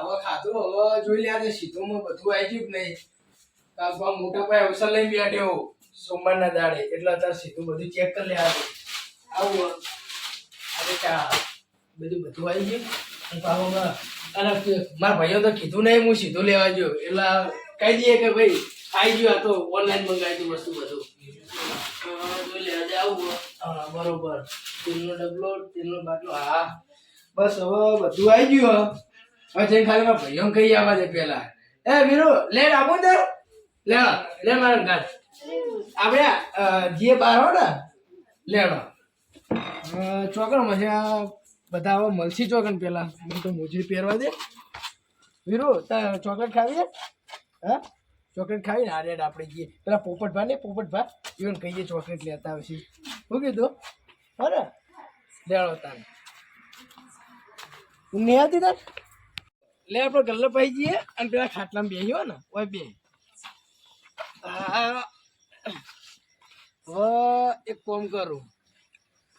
હવે ખાતું હવે જોઈ લ્યા સીધું બધું આવી ગયું નહીં? કાકા મોટા ભાઈ અવસર લઈને બેઠ્યો સોમવારના દાડે. એટલે અત્યારે સીધું બધું ચેક કરી લે આવું આજે ચા બધું બધું આવી ગયું? અને હમણાં- અને મારા ભાઈઓ તો કીધું નહીં હું સીધું લેવા ગયો. એટલે કહી દઈએ કે ભાઈ આવી ગયું આ તો ઓનલાઈન મંગાવી હતું વસ્તુ બધું. અ, જોઈ લે આવું હા બરોબર. તેલનો ડબલો તેલનો બાટલો હા. બસ હવે બધું આવી ગયું. હવે જઈને ખાલી મારા ભાઈઓને કહી આવવા દે પેલા. એ વીરુ લેડ આપો ને લે લે મારા ગાત આપણે જે બહાર હો ને લેડો ચોકડમાં છે આ બધા હવે મલસી ચોકન પેલા. મને તો મોજરી પહેરવા દે. વીરુ તાર ચોકલેટ ખાવી હા? ચોકલેટ ખાવી ને આ રેડ આપણે જઈએ. પેલા પોપટભા ને પોપટભા ઈવન કહીએ ચોકલેટ લેતા આવશે. શું કીધું? હા ને? લેણો તારે. નહીં આવતી તાર? લે, આપણે ગલ્લો પાઈ જઈએ અને પેલા ખાટલામાં હો ને, ઓય બે. હવે એક કોમ કરું.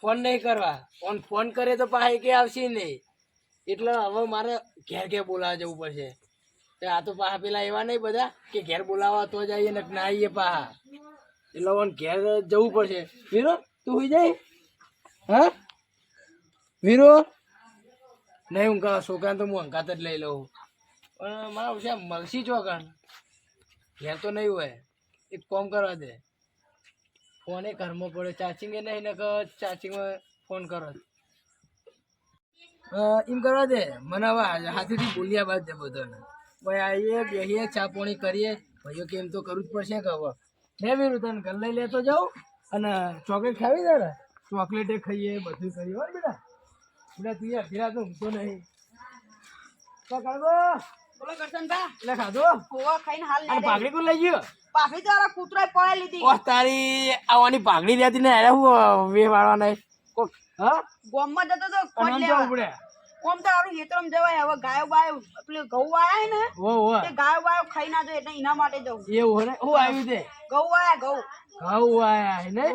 ફોન નહીં કરવા. ફોન ફોન કરે તો પાસે કે આવશે નહીં. એટલે હવે મારે ઘેર ઘેર બોલાવવા જવું પડશે. તો આ તો પાહા પેલા એવા નહીં બધા કે ઘેર બોલાવવા તો જઈએ ને ના આવીએ પાહા. એટલે હવે ઘેર જવું પડશે. વીરો, તું હોઈ જાય? હા? વીરો? નહીં, હું કહું, છોકરાને તો હું અંકાત જ લઈ લઉં. પણ મારા છે મળશી ચોકણ. ઘેર તો નહીં હોય. એક કોમ કરવા દે. ફોને ઘરમાં પડે. ચાર્જિંગે નહીં ને ચાર્જિંગમાં ફોન કરો. એમ કરવા દે. મને હવે હાથે- હાથેથી બોલ્યા બાદ દે બધાને. ભાઈ, આવીએ, બેહીએ, ચા પોણી કરીએ. ભાઈઓ કે એમ તો કરવું જ પડશે કે હવે. લે વીરું, તને ઘર લઈ લેતો જાઉં? અને ચોકલેટ ખાવી દે ને ચોકલેટે ખાઈએ, બધું કરીએ બેટા. બેટા તું ધીરા તો ઊંઘતો નહીં. તો કાઢો બોલો કરશનભા. એટલે ખાધો. કોવા ખાઈને હાલ અને પાઘડી કોણ લઈ ગયો? પાઘડી તો આ કૂતરાએ પડાઈ લીધી. ઓહ તારી આવવાની પાઘડી રહેતી ને અરે હું વે વાળવાના કોક હા? ગોમમાં જતો તો કોણ લેવા. ઓમ તો આરું હેતરમ જવાય. હવે ગાયો બાયો પેલું ઘઉં વાયા હે ને ઓ ઓ. તે ગાયો બાયો ખાઈ ના જાય એટલે એના માટે જવું એવું ને? હું આવ્યું તે ઘઉં વાયા ઘઉં. ઘઉં વાયા હે ને?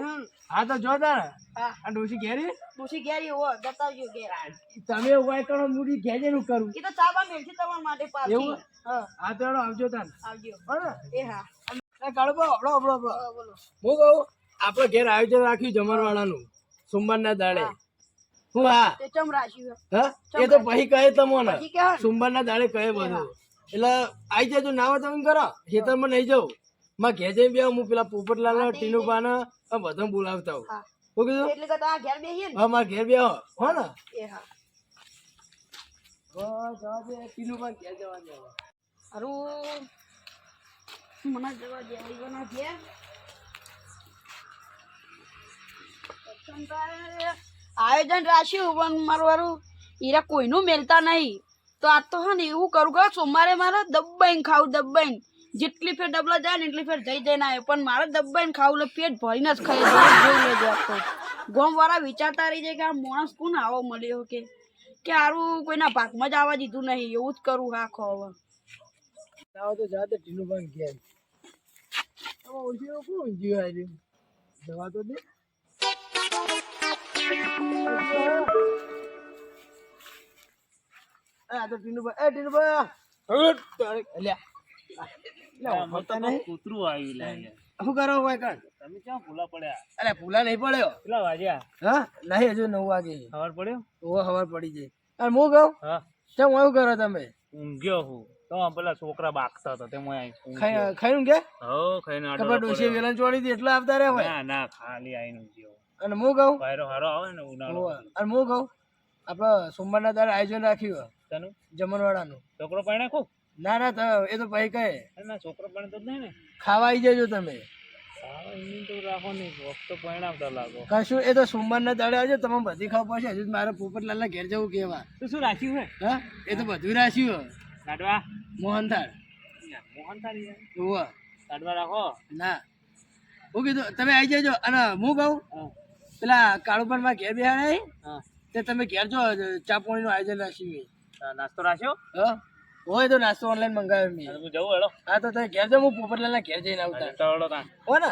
હા તો જો તાર. હા. આ ડોસી ઘેરી? ડૂસી ઘેરી હો બતાવજો ઘેર. તમે ઉપાય કરો મુડી ઘેજે નું કરું. એ તો ચાબા મેળથી તમારા માટે પાછી. એવું? હા. હા તો આવજો તાન આવજો. બરાબર એ હા. એ કાળો બા હબળો હબળો હબળો બોલો. હું કહું આપણે ઘેર આયોજન રાખ્યું જમણવાળાનું સોમવારના દાડે. હું હા તે ચમ રાખ્યું હા? એ તો પછી કહે તમને. સોમવારના દાડે કહે બધું. એટલે આઈ જજો ના હોય તમે કરો. ખેતરમાં નહીં જવું માં ઘેર જઈને બે હું પેલા પોપટલાલ ટીનુ પાને આ બધા બોલાવતા હું. હા કીધું? એટલે તો આ ઘેર બેસીએ હા મારા ઘેર બે હો ને? એ હા. બસ જવા દે. ટીનુ પાન ઘેર જવા દે હવે. મને જવા દે. આઈવાના ઘેર? આયોજન રાખ્યું પણ મારું વારું હીરા કોઈનું મેલતા નહીં. તો આ તો હા ને એવું કરું કે સોમવારે મારે દબાઈને ખાવું, દબાઈને. જેટલી ફેર ડબલા જાય ને એટલી ફેર જઈ જઈને આવે પણ મારે દબાઈને ખાવું એટલે પેટ ભરીને જ ખાઈ જોઈ લેજો આખો ગોમ વાળા વિચારતા રહી જાય કે આ માણસ કોણ આવો મળ્યો કે કે આરું કોઈના ભાગમાં જ આવવા દીધું નહીં. એવું જ કરું આખો હવે. આવો તો જાતે ઢીલું ટીનુ ગયા. જવા તો દે. આ તો ટીનુભાઈ એ ટીનુભાઈ અલ્યા. અલ્યા, ઉભરતા નહીં. કૂતરું આવ્યું લાગે શું કરો ભાઈ કાન તમે ક્યાં ભૂલા પડ્યા? અલ્યા ભૂલા નહીં પડ્યો. કેટલા વાગ્યા? હા? નહીં હજુ નવ વાગે. ખબર પડ્યો? ઓ ખબર પડી જાય અને હું કહું? હા. કેમ એવું કરો તમે? ઊંઘ્યો હું. તો પેલા છોકરા બાગતા હતા તેમાં ખાઈ ખાઈ કે હો ખાઈને આડો ખબર ડોસી વેલણ ચોડી હતી એટલે આવતા રહ્યા ભાઈ ના ના ખાલી આઈને ઊંઘ્યો. અને હું કહું? વાયરો હારો આવે ને ઉનાળો. અને હું કહું આપણે સોમવારના દાડે આયોજન રાખ્યું તનું જમણવાળાનું. છોકરો પાણી નાખો? ના ના તો એ તો ભાઈ કહે. ના છોકરો પણ તો જ નહીં ને. ખાવા આવી જજો તમે. કશું એ તો સોમવારના દાડે આવજો તમે બધી ખાવા પડશે. હજુ મારે પોપટલાલના ઘેર જવું કેવા તો શું રાખ્યું હે? હા એ તો બધું રાખ્યું કાઢવા મોહનથાળ. મોહન તારી હોવે કાઢવા રાખો? ના. હું કીધું તમે આવી જજો. અને હું કહું પેલા કાળુપનમાં ઘેર બેહાડે હા. તે તમે ઘેર જો ચા પાણીનું આયોજન રાખ્યું નાસ્તો રાખ્યો? હા? હોય તો નાસ્તો ઓનલાઈન મંગાવ્યો મેં. હું જવું હેડો. હા તો તમે ઘેર જાઓ હું પોપટલાલના ઘેર જઈને આવતા. હો ને?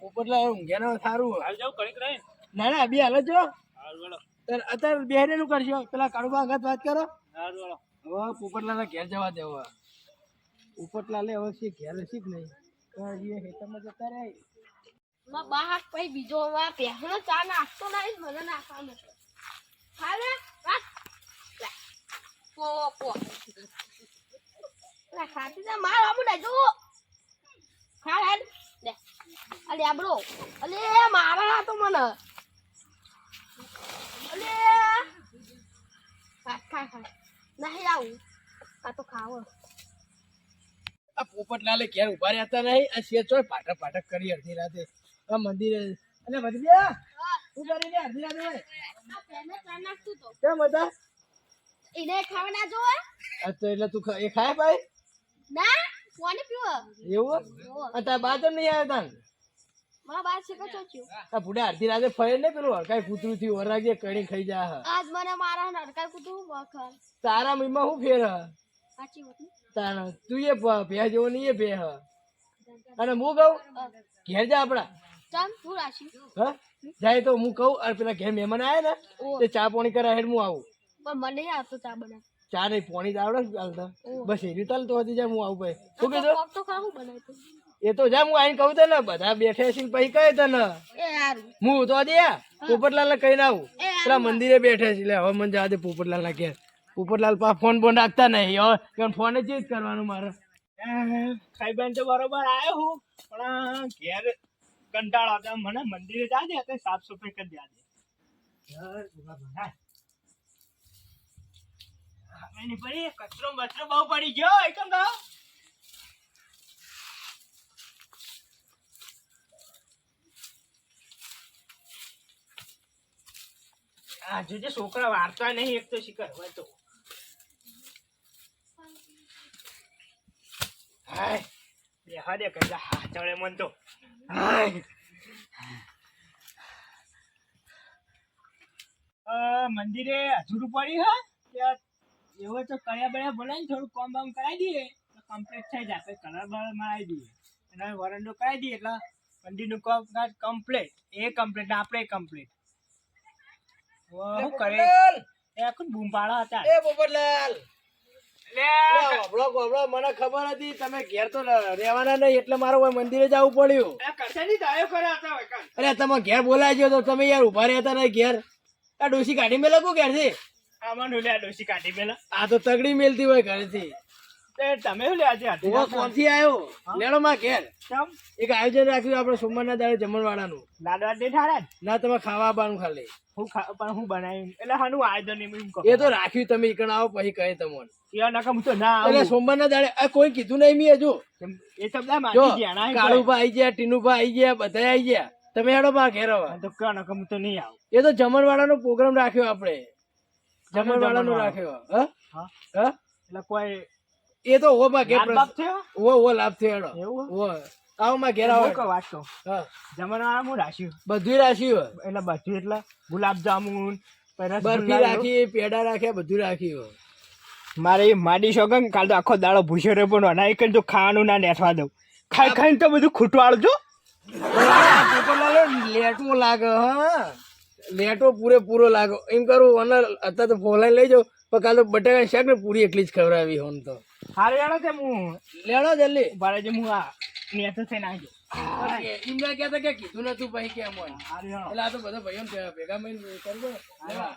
પોપટલાલ ઊંઘ્યાનો સારું. હાલ જાવ કડીક રહી ના ના બે હાલ જ જો અત્યારે બેહરેનું કરશો પેલા કાળુબા અંગાત વાત કરો. હવે પોપટલાલ ઘેર જવા દેવો. પોપટલાલે હવે શી ઘેર શીખ નહીં? તો જતા રહે. બહાર પછી બીજો વાર પહેલો ચા નાખતો નહીં મને નાખવાનો છે હાલે પો ખાતી જા, માર આબુ ને જો. ખા હેડ. લે. અલે, આબરો. અલે, મારા તો મને. અલે. ખા ખા ખા નહીં આવું. આ તો ખાવો. આ પોપટલાલે ઘેર ઊભા રહેતા નહીં, આ શેચો પાટક પાટક કરી અડધી રાતે. આ મંદિરે અને વધી કરી લે અડધી રાતે? કેમ હતા? એને ખાવા ના જો આ તો એટલે તું એ ખાય ભાઈ? ના કોને પીવો? એવું? આ તારા બા તો નહીં આવ્યા તા મારા બાર છે કચો થયું. આ બુડે અડધી રાતે ફરે ને પેલું હરકાઈ કૂતરું થયું વરાગે કણી ખાઈ જા આજ મને મારા નડકાર કૂતરું વખર તારા મીમાં શું ફેર હ? સાચી વાત તારા તું એ ભેહ જેવો નહીં એ ભે અને હું કહું ઘેર જા આપડા હા? જાય તો હું કહું પેલા ઘેર મહેમાન આયા ને તે ચા પાણી કરા હેડ હું આવું. પણ મને નહીં આવતો ચા બના ચા નહીં પાણી તો આવડે ચાલતા બસ એની ચાલ તો હતી જાય હું આવું ભાઈ. શું કીધું? તો ખાવું બનાવતું એ તો જા હું આઈને કહું તને બધા બેઠે છે ને પછી કહે તને. હું તો દે પોપટલાલ ને કહીને આવું. પેલા મંદિરે બેઠે છે એટલે હવે મને જવા દે પોપટલાલ ના ઘેર. પોપટલાલ પા ફોન બોન રાખતા નહીં હવે ફોન જ જ કરવાનું મારે. ખાઈ બેન તો બરોબર આવ્યો હું પણ ઘેર કંટાળો આવે મને મંદિરે જા દે તો સાફ સફાઈ કરી દે એની પડી કચરો બચરો બહુ પડી ગયો એકમ તો આ જે છોકરા વાર્તા નહીં એક તો શીખર હોય તો. હાય દેખા દે કઈ હા ચડે મન તો. મંદિરે અધૂરું પડ્યું હા. ત્યાં એવો તો કયા બળ્યા બોલાય ને થોડું કોમ બામ કરાવી દઈએ. તો કમ્પ્લીટ થઈ જાય. આપણે કલર બલર મારી દઈએ. અને વરંડો કરાવી દઈએ એટલે મંદિરનું કામ કાજ કમ્પ્લીટ એ કમ્પ્લીટ આપણે કમ્પ્લીટ શું કરે? એ આખું બૂમ પાડા હતા. એ પોપટલાલ મને ખબર હતી તમે ઘેર તો રહેવાના નહીં એટલે મારો મંદિરે જવું પડ્યું. અરે તમે ઘેર બોલાવી તો તમે યાર ઊભા રહેતા નહીં ઘેર. આ ડોસી કાઢી મેલા કો ઘેરથી આમાં ડોસી કાઢી મેલા. આ તો તગડી મેલતી હોય ઘરેથી. તમે શું લે આજે હાથી કોણથી આવ્યો લેણો માં ઘેર. એક આયોજન રાખ્યું આપણે સોમવારના દાડે જમણવાળાનું લાડવા દે ઠાડા ના તમે ખાવા આવવાનું ખાલી. હું પણ હું બનાવ્યું એટલે હાનું આયોજન એમ એમ એ તો રાખ્યું તમે ઈકણ આવો પછી કહે તમને. યાર નકમ હું તો ના એટલે સોમવારના દાડે આ કોઈ કીધું નહીં મી હજુ. એ શબ્દ મારી ગયા કાળુભા આઈ ગયા ટીનુભા આઈ ગયા બધા આઈ ગયા. તમે હેડો માં ઘેર તો નકમ હું તો નહીં આવું. એ તો જમણવાળાનો પ્રોગ્રામ રાખ્યો આપણે. જમણવાળાનો જમણવાળો? રાખ્યો. હા? હા? હા? એટલે કોઈ એ તો ઓ માં ઘેર ઓ ઓ લાભ થયો એવું? ઓ આવો માં ઘેર આવો. વાત કહું જમણવાળા હું રાખ્યું? બધું રાખ્યું એટલે બધું એટલે ગુલાબ જામુન બરફી રાખી પેડા રાખ્યા બધું રાખ્યું મારે માડી શોગન કાલ તો આખો દાડો ભૂસ્યો રહ્યો પણ અનાઈ કરી તો ખાવાનું ના નેઠવા દઉં. ખાઈ ખાઈને તો બધું ખૂટવાડજો લેટો લાગે હા. લેટો પૂરેપૂરો લાગે. એમ કરું અને અત્યારે તો ફોલાઈ લઈ જાઉં પણ કાલ તો બટાકા શાક ને પૂરી એટલી જ ખવડાવી હોન તો. હારું છે તે હું લેડો જલ્દી. ભારે જે હું આ મેસેજ થઈને આવી એમને કહેતા કે કીધું નતું કેમ હોય. એટલે આ તો બધા ભાઈઓ ભેગા મળીને ચાલો બધા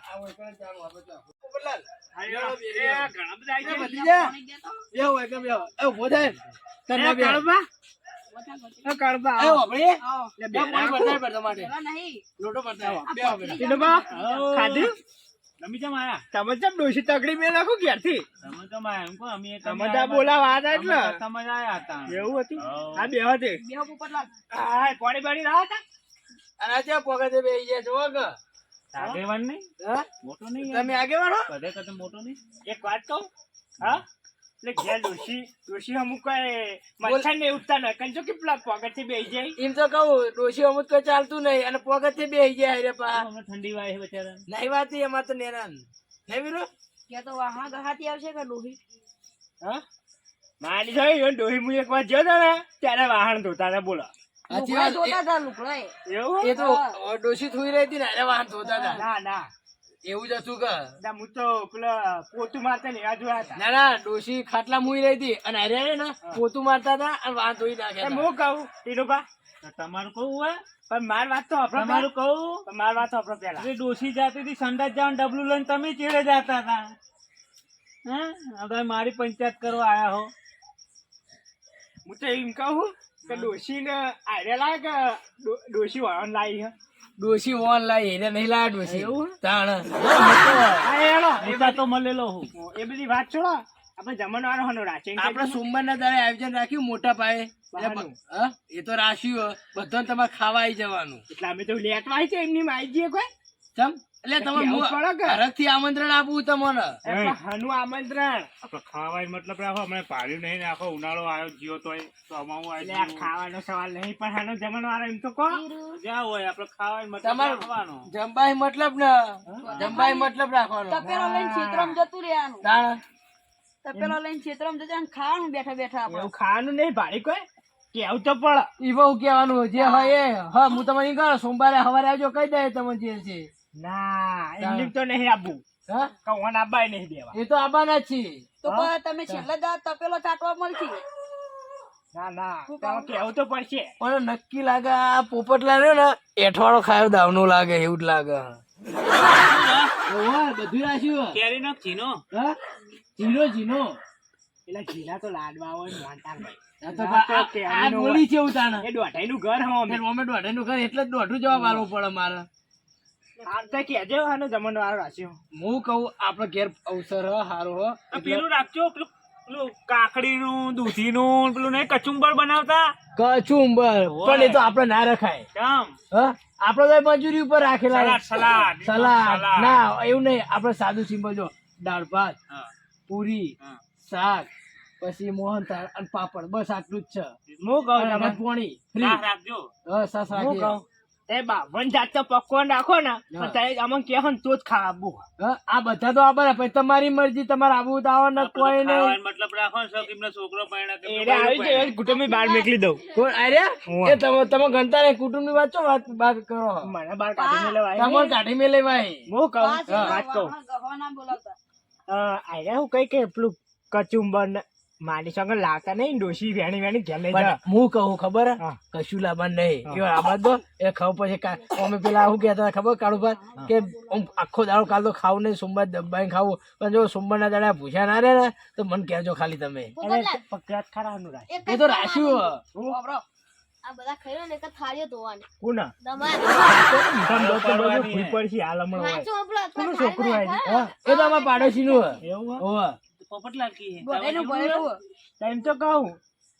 લોટો. ટીનબા ખાધું? તમે કેમ આયા? તમે કેમ ડોશી તગડી મેં નાખો ઘેરથી? તમે તો માં એમ કહો અમે તમે તો બોલાવા હતા. એટલે. તમે આયા હતા. એવું હતું? આ બે હતી. બેહો પોપટલાલ હા પાણી બાણી ના હતા અને આ ચા બેહી ગયા છો કે? આગેવાન નહીં? મોટો નહીં તમે આગેવાન હો? બધે કરતા મોટો નહીં. એક વાત કહું? હા? એટલે ઘેર ડોશી ડોશી અમુક કઈ મચ્છર ને ઉઠતા ન કેટલા પગતથી બેસી જાય. એમ તો કહું ડોશી અમુક કઈ ચાલતું નહીં અને પોગતે બેહી ગયા રે પા. ઠંડી વાય છે બચારા. નહીં વાત ઈ તો નેરાન. હે વીરો? તો વાહણ ગહાતી આવશે કે ડોહી? હા? મારી જોઈ ડોહી એક વાર જ્યો તો ને ત્યારે વાહન ધોતા ને બોલો. એવું? એ તો ડોશી થોઈ રહી હતી ને એને વાહન ધોતા હતા. ના ના. એવું જ હતું કે? હું તો પેલા પોતું મારતા ને એવા જોયા હતા. ના ના ડોશી ખાટલા મુઈ રહી હતી અને અરે ને પોતું મારતા હતા અને વાત ધોઈ નાખે હું કહું ટીનુભા તમારું કહું હોય પણ માર વાત તો આપણે મારું કહું. માર વાત તો આપણે પેલા એ ડોસી જાતી હતી સંડાસ જવાનું ડબલું લઈને તમે ચેડે જતા હતા? હા? આ મારી પંચાયત કરવા આયા હો. હું તો એમ કહું કે ડોશીને આયરે લાગે કે ડોશી વાળાને લાવી હે. ડોશી ઓન લાય એને નહીં લાયા ડોશી તાણ. એ તો મળેલો હું. બધી- એ બધી વાત છોડો. આપણે જમણવારો હનો રાખીએ આપણે સોમવારના દાડે આયોજન રાખ્યું મોટા પાયે? એ તો રાખ્યું બધાને તમારે ખાવા આવી જવાનું. એટલે અમે તો લેટવા આવી છે એમની માહિતી આવી જઈએ કોઈ? ચમ? એટલે? તમારે ઘરથી આમંત્રણ આપવું તમને. એટલે આમંત્રણ. ખાવાય મતલબ રાખો હમણાં પાડ્યું નહીં ને આખો ઉનાળો આવ્યો જીઓ તો અમારું ખાવાનો સવાલ નહીં પણ હનો જમણવારો એમ તો કહો. જ્યાં હોય આપણે ખાવાય મતલબ તમારું રાખવાનો. જમવાય મતલબ ને જમવાય મતલબ રાખવાનો. તપેલો લઈને ખેતરમાં જતું રહેવાનું. તાણ? તપેલો લઈને ખેતરમાં જતું ખાવાનું બેઠા બેઠા આપણે. ખાવાનું નહીં ભાડી કોઈ? કેવું તો પણ એવું બહુ કહેવાનું જે હોય એ. હા હું તમને કહું સોમવારે સવારે આવજો કહી દે તમને જે છે. ના એમની તો નહીં આપવું હા? કૌન આબાય નહીં દેવા. એ તો આબા નથી તો તમે છેલ્લે દા તપેલો ચાટવા મળશે. ના ના. તમે કેવું તો પડશે. પણ નક્કી લાગે આ પોપટલા રહ્યો ને એઠવાડો ખાયો દાવનો લાગે એવું જ લાગે. ઓહો, બધું રાખ્યું કેરીનો ચીનો હા? જીનો જીનો એટલે ઘીના તો લાડવા હોય ને ભાઈ. આ બોલી છે દોઢાઈનું ઘર હો અમે. ફેરનું ઘર એટલે જ દોઢું જવાબ આલવો પડે મારે. આમ તો કહેજો આનો જમણવાર રાખ્યો. હું કહું આપડે ઘેર અવસર હારો હ. પેલું રાખજો પેલું પેલું કાકડીનું દૂધીનું પેલું નહીં કચુંબર બનાવતા? કચુંબર. પણ એ તો આપડે ના રખાય. કેમ? તો મજૂરી ઉપર રાખેલા સલાડ ના એવું નહીં. આપડે સાદું સિમ્પલ જો દાળ ભાત પૂરી શાક પછી મોહનથાળ અને પાપડ. બસ આટલું જ છે. હું કહું પોણી રાખજો. હા સાસ હું એ બાવન જાત તો પકવાન રાખો ને તારે અમને કહો ને તો જ ખાવું આ બધા તો આબર પછી તમારી મરજી તમારે આવું દાવો આવો ને તો કોઈ ને. મતલબ રાખો છો કે એમને છોકરો પરણ્યા કે એને આવી જાય કુટુંબી બહાર નીકળી દઉં. કોણ આર્યા એ તમે તમે ગણતા ને કુટુંબની વાત છો વાત વાત કરો. મને બહાર કાઢી મેળવાય તમારે કાઢી મેલે લેવાય. હું કહું? વાત કહું. વાહણ ગહવાના બોલાવતા. અ, આયરા હું કઈ કે પેલું કચુંબર ને મારી સંગ લાવતા નહીં ડોશી વેણી વેણી ઘેર લઈ જા હું કહું ખબર? હા. કશું લાવવાનું નહીં. કે એ આબાદ એ ખાવ પછી અમે પેલા આવું કહેતા હતા ખબર કાળુભાઈ? કે આમ આખો દાડો કાલ તો ખાવું નહીં સોમવાર દબાઈને ખાવું પણ જો સોમવારના દાડા ભૂખ્યા ના રહે ને તો મને કહેજો ખાલી તમે. એ તો. રાખ્યું આ બધા ખાઈ ને એક થાળીઓ ધોવાની. કોના? તમારે. ધમ ધમ તો બધું પડવાની ભૂલ હે. પડશે હાલ હમણાં છોકરું આવી? એ તો અમારા પાડોશી નું એવું હોવા પોપટલાલ કી ટાઈમ તો કહું.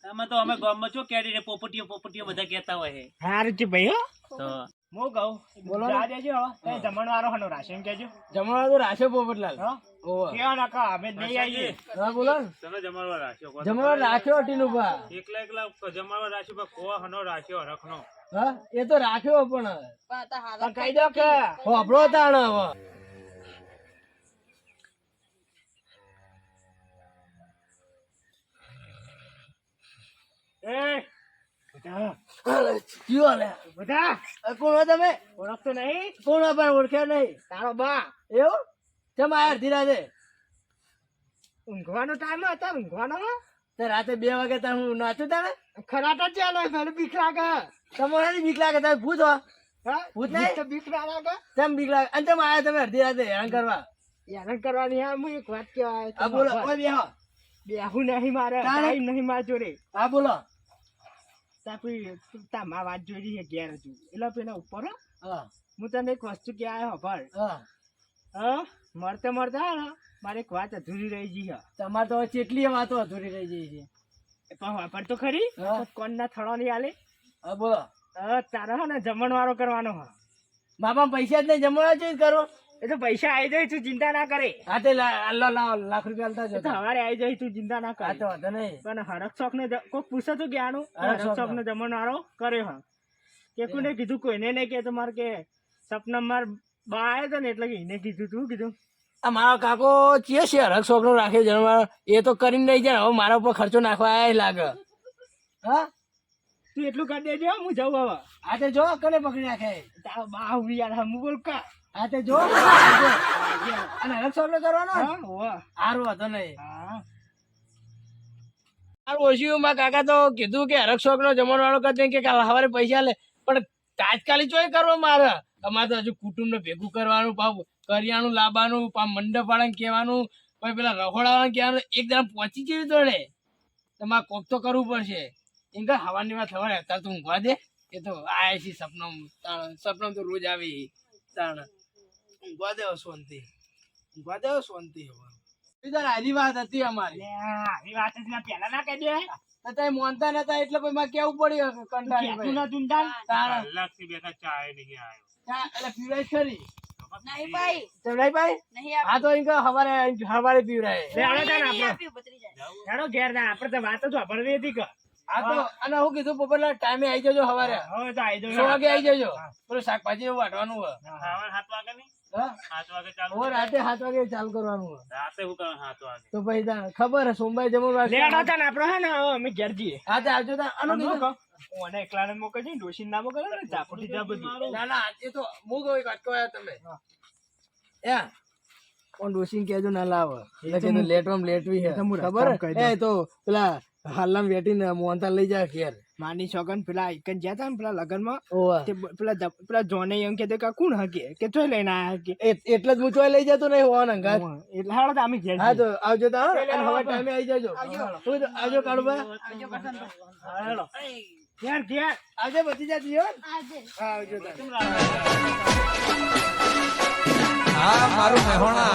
આમાં તો અમે ગામમાં છો કેરી ને પોપટીઓ પોપટીઓ બધા કહેતા હોય હે. હારું છે ભાઈ હો. તો મો કહું બોલો. જા દેજો હો. તે જમણવારો હનો રાશન કેજો જમવા તો રાશે પોપટલાલ. હો? કેવા નાકા અમે નહીં આવીએ. હા બોલો. તમે જમાડવા રાખ્યો? જમવા રાખ્યો ટીનુભા એકલા એકલા જમાડવા રાખ્યો પણ કોવા હનો રાખ્યો રખનો હા એ તો રાખ્યો પણ પણ આ તો કહી દો કે. હોભળો તાણ હવે. એ બધા. કયો લે બધા. કોણ હો તમે? ઓળખતો નહીં? કોણ પણ ઓળખ્યો નહીં? તારો બા એવું? ચમ આયા રાતે ઊંઘવાનો ટાઈમ હતો ઊંઘવાનો? તે રાતે બે વાગે તાર હું નાચું તારે? ખરાટ ચાલે મને બીક લાગે. તમારે બીક લાગે તમે ભૂત હો. ભૂત નહીં? તો બીક ના લાગે. તેમ બીક લાગે? અને તમે આયા તમે અડધી રાતે હેરાન કરવા? હેરાન કરવાની હા હું એક વાત કહેવાય બોલો બેહો. બેહું નહીં મારે ટાઈમ નહીં મારે જોડે. હા બોલો. તાપી તામા વાત જોઈ રહી છે ઘેર હજુ. એટલે પેલા ઉપર હો, હા. હું તને એક વસ્તુ કે આવ્યો હા. મળતા મળતા ને મારે એક વાત અધૂરી રહી ગઈ છે. તમારે તો કેટલી વાતો અધૂરી રહી ગઈ છે? પણ વાપર તો ખરી. કોણ ના થડો નહીં આલે? હા બોલો. તારે હે ને જમણવારો કરવાનો હા. બાપા પૈસા જ નહીં જમવા છે કરો? એ તો પૈસા આવી જાય તું ચિંતા ના કરે. હા તે લા- લા- લા- લાખ રૂપિયા આલતા એ સવારે આવી જાય તું ચિંતા ના હા કરે તો વાંધો નહીં. પણ હરક શોખ ને કોઈક પૂછે તો ક્યાંનું હરક શોખ ને જમણવારો કર્યો હા. કે કોને કીધું કોઈને નહીં કે તમારે કે સપના માર બા આવ્યો હતો ને એટલે કે એને કીધું તું કીધું. આ મારો કાકો ચિયો છે હરક શોખ નો રાખ્યો જણવા એ તો કરીને રહી જાય હવે મારા ઉપર ખર્ચો નાખવા આવ્યા લાગે. હા? તું એટલું કરી દેજો હું જાઉં હવે. આજે જો કને પકડી નાખે બા હું યાર હમ બોલ કા હા તે જો. અને હરખ સોગલો કરવાનો. સારું હતો નહીં. કાકા તો કીધું કે શોખ નો જમવાનો વાળો કરતે કે કાલ સવારે પૈસા લે. પણ તાત્કાલિક ચોય કરવો મારે? અમારે તો હજુ કુટુંબ ને ભેગું કરવાનું પાપ કરિયાણું લાવવાનું પાપ મંડપ વાળાને કહેવાનું પછી પેલા રખોડા વાળાને કહેવાનું એક દાડા પહોંચી જવી ને તમારે કોક તો કરવું પડશે. એમ કે હવાની વાત થવાને અત્યારે તું ઊંઘવા દે. એ તો આ છે સપનમ સપનમ તો રોજ આવી. તાણ. ઊંઘવા દેવો શાંતિ. ઊંઘવા દેવો શાંતિ હવે. આની વાત હતી અમારી. આવી વાત હતી પેલા ના કહી દે. અત્યારે મોનતા નતા એટલે પછી મારે કેવું પડ્યું કંટાળી કહેતું નતું ને તાન. તાણ બેઠા ચાય નહીં આવ્યો એટલે પીવડાય ખરી નહીં ભાઈ. ચવડાઈ ભાઈ? નહીં હા તો એમ હવારે હવારે પીવડાય. લે, હાલો તાન નહીં આપણે. આપ્યું, ભત્રીજા. હેડો ઘેર તા. આપણે તો વાતો જ સાંભળવી હતી કે. હા તો અને હું કીધું પોપટલા ટાઈમે આવી જજો હવારે. હવે તો. સો વાગે આવી જજો. પેલું શાકભાજી એવું વાટવાનું હોય. સાત વાગે નહીં હા? સાત વાગે ચાલુ હવે રાતે સાત વાગે ચાલુ કરવાનું રાતે શું કરવાનું સાત વાગે. તો પછી તાણ ખબર સોમવારે જમણવાર લે, તાન આપણે હે ને? હવે અમે ઘેર જઈએ. હા તે આવજો તાણ. આનું અને કીધું. મોકો, ઓને એકલાને મોકલજે ને ના મોકલે ને ઝાપોટી જા બધું. ના ના આજે તો હું કહું એક અટકો તમે. યા કોણ ડોસીને કહેજો ના લાવ. એટલે કે લેટવામ લેટવી હે. ખબર એ તો પેલા હાલમાં વેટીને મોહનતા લઈ જાય ઘેર. માની છોકન પેલા એકન જ્યાં ને પેલા લગનમાં? તે પેલા પેલા જોને એમ કે કે કોણ હકે? કે ચોય લઈને આયા હકે. એટલે જ હું ચોય લઈ જતો નહીં હોવાના અંગાત એટલે હાડો તો અમે ઘેર હા તો આવજો તો હા? હવે ટાઈમે આવી જજો. આવજો. આવજો કાળુબા હા, હેડો. ઘેર ઘેર. આવજો આજે હા. આવજો. તાર. મારું મહેણા